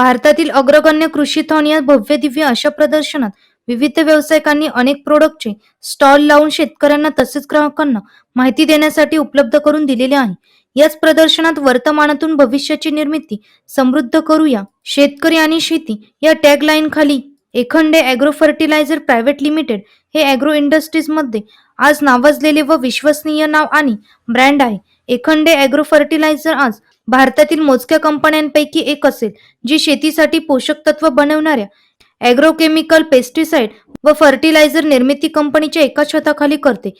भारतातील अग्रगण्य कृषीथॉन या भव्य दिव्य अशा प्रदर्शनात विविध व्यावसायिकांनी अनेक प्रोडक्टचे स्टॉल लावून शेतकऱ्यांना तसेच ग्राहकांना माहिती देण्यासाठी उपलब्ध करून दिलेले आहे. याच प्रदर्शनात वर्तमानातून भविष्याची निर्मिती समृद्ध करूया शेतकरी आणि शेती या टॅगलाईन खाली Ekhande agro fertiliser private limited हे अॅग्रो इंडस्ट्रीजमध्ये आज नावाजलेले व विश्वसनीय नाव आणि ब्रँड आहे. एखंडे अॅग्रो फर्टिलायझर आज भारतातील मोजक्या कंपन्यांपैकी एक असेल जी शेतीसाठी पोषक तत्व बनवणाऱ्या ॲग्रोकेमिकल पेस्टिसाइड व फर्टिलायझर निर्मिती कंपनीच्या एका छताखाली करते.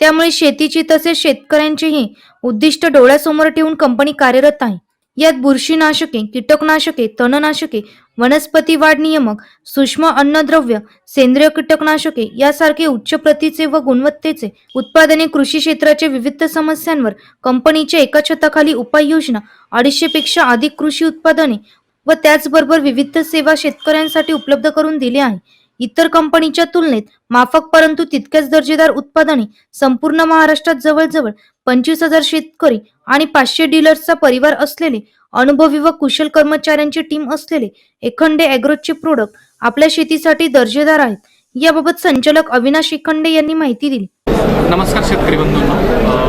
त्यामुळे शेतीची तसेच शेतकऱ्यांचीही उद्दिष्ट डोळ्यासमोर ठेवून कंपनी कार्यरत आहे. यात बुरशीनाशके कीटकनाशके तणनाशके वनस्पती वाढ नियमक सूक्ष्म अन्नद्रव्य सेंद्रिय कीटकनाशके यासारखे उच्च प्रतीचे व गुणवत्तेचे उत्पादने कृषी क्षेत्राचे विविध समस्यांवर कंपनीच्या एका छताखाली उपाययोजना अडीचशे पेक्षा अधिक कृषी उत्पादने व त्याचबरोबर विविध सेवा शेतकऱ्यांसाठी उपलब्ध करून दिले आहे. इतर कंपनीच्या तुलनेत माफक परंतु तितक्याच दर्जेदार उत्पादने संपूर्ण महाराष्ट्रात जवळजवळ पंचवीस हजार शेतकरी आणि पाचशे डीलर्सचा परिवार असलेले अनुभवी व कुशल कर्मचाऱ्यांची टीम असलेले एखंडे अॅग्रोचे प्रोडक्ट आपल्या शेतीसाठी दर्जेदार आहेत. याबाबत संचालक अविनाश एखंडे यांनी माहिती दिली. नमस्कार शेतकरी बंधूंनो.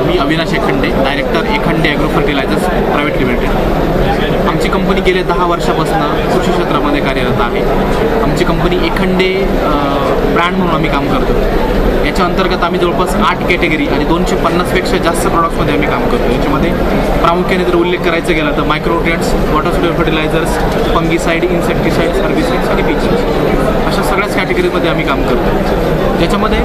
मी Avinash Ekhande director Ekhande agro fertilisers private limited. आमची कंपनी गेल्या दहा वर्षापासून कृषी क्षेत्रामध्ये कार्य कंपनी एखंडे ब्रँड म्हणून आम्ही काम करतो. याच्या अंतर्गत आम्ही जवळपास आठ कॅटेगरी आणि दोनशे पन्नासपेक्षा जास्त प्रॉडक्ट्समध्ये आम्ही काम करतो. याच्यामध्ये प्रामुख्याने जर उल्लेख करायचा गेला तर microtrends water sodium fertilisers fungicide insecticide सर्विसाईड्स आणि पिक्चर्स अशा सगळ्याच कॅटेगरीमध्ये आम्ही काम करतो. ज्याच्यामध्ये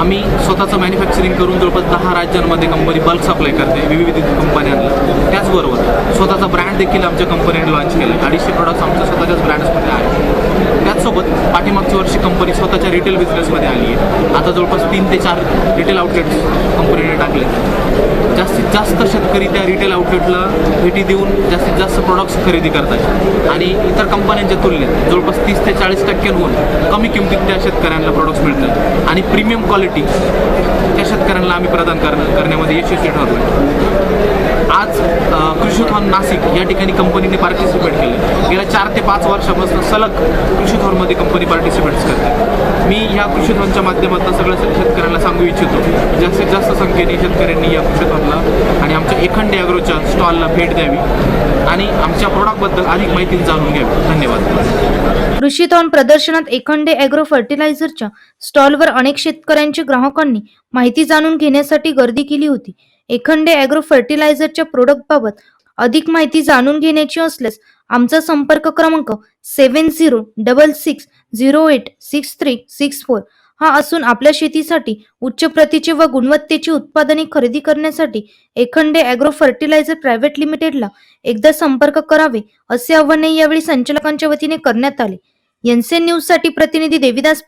आम्ही स्वतःचं मॅन्युफॅक्चरिंग करून जवळपास दहा राज्यांमध्ये कंपनी बल्क सप्लाय करते विविध कंपन्यांना त्याचबरोबर स्वतःचा ब्रँड देखील आमच्या कंपनीने लॉन्च केला. अडीचशे प्रॉडक्ट्स आमच्या स्वतःच्याच ब्रँड्समध्ये आहेत पाठीमागच्या वर्षी कंपनी स्वतःच्या रिटेल बिझनेसमध्ये आली आहे. आता जवळपास तीन ते चार रिटेल आउटलेट्स कंपनीने टाकले जास्तीत जास्त शेतकरी त्या रिटेल आउटलेटला भेटी देऊन जास्तीत जास्त प्रोडक्ट्स खरेदी करतात. आणि इतर कंपन्यांच्या तुलनेत जवळपास तीस ते चाळीस टक्क्यांहून कमी किमतीत त्या शेतकऱ्यांना प्रोडक्ट्स मिळतात. आणि प्रीमियम क्वालिटी त्या शेतकऱ्यांना आम्ही प्रदान करणं करण्यामध्ये यशस्वी ठरलो आज कृषी कृषीथॉन नाशिक या ठिकाणी कंपनीने पार्टिसिपेट केलं. गेल्या चार ते पाच वर्षापासून सलग कृषीथॉनमध्ये कंपनी पार्टिसिपेट्स करते मी ह्या कृषीथॉनच्या माध्यमातून सगळ्या शेतकऱ्यांना सांगू इच्छितो. जास्तीत जास्त संख्येने शेतकऱ्यांनी या कृषीथॉनला आणि आमच्या एखंड ॲग्रोच्या स्टॉलला भेट द्यावी आणि आमच्या प्रॉडक्टबद्दल अधिक माहिती जाणून घ्यावी. धन्यवाद. कृषीथॉन प्रदर्शनात एखंडे ॲग्रो फर्टिलायझरच्या स्टॉलवर अनेक शेतकऱ्यांचे ग्राहकांनी माहिती जाणून घेण्यासाठी गर्दी केली होती. एखंडे अॅग्रो फर्टिलायझरच्या प्रोडक्टबाबत अधिक माहिती जाणून घेण्याची असल्यास आमचा संपर्क क्रमांक seven zero double six zero eight six three six four हा असून आपल्या शेतीसाठी उच्च प्रतीचे व गुणवत्तेची उत्पादने खरेदी करण्यासाठी एखंडे अॅग्रो फर्टिलायझर प्रायव्हेट लिमिटेडला एकदा संपर्क करावे असे आवाहन यावेळी संचालकांच्या वतीने करण्यात आले. एनसेन न्यूजसाठी प्रतिनिधी देविदास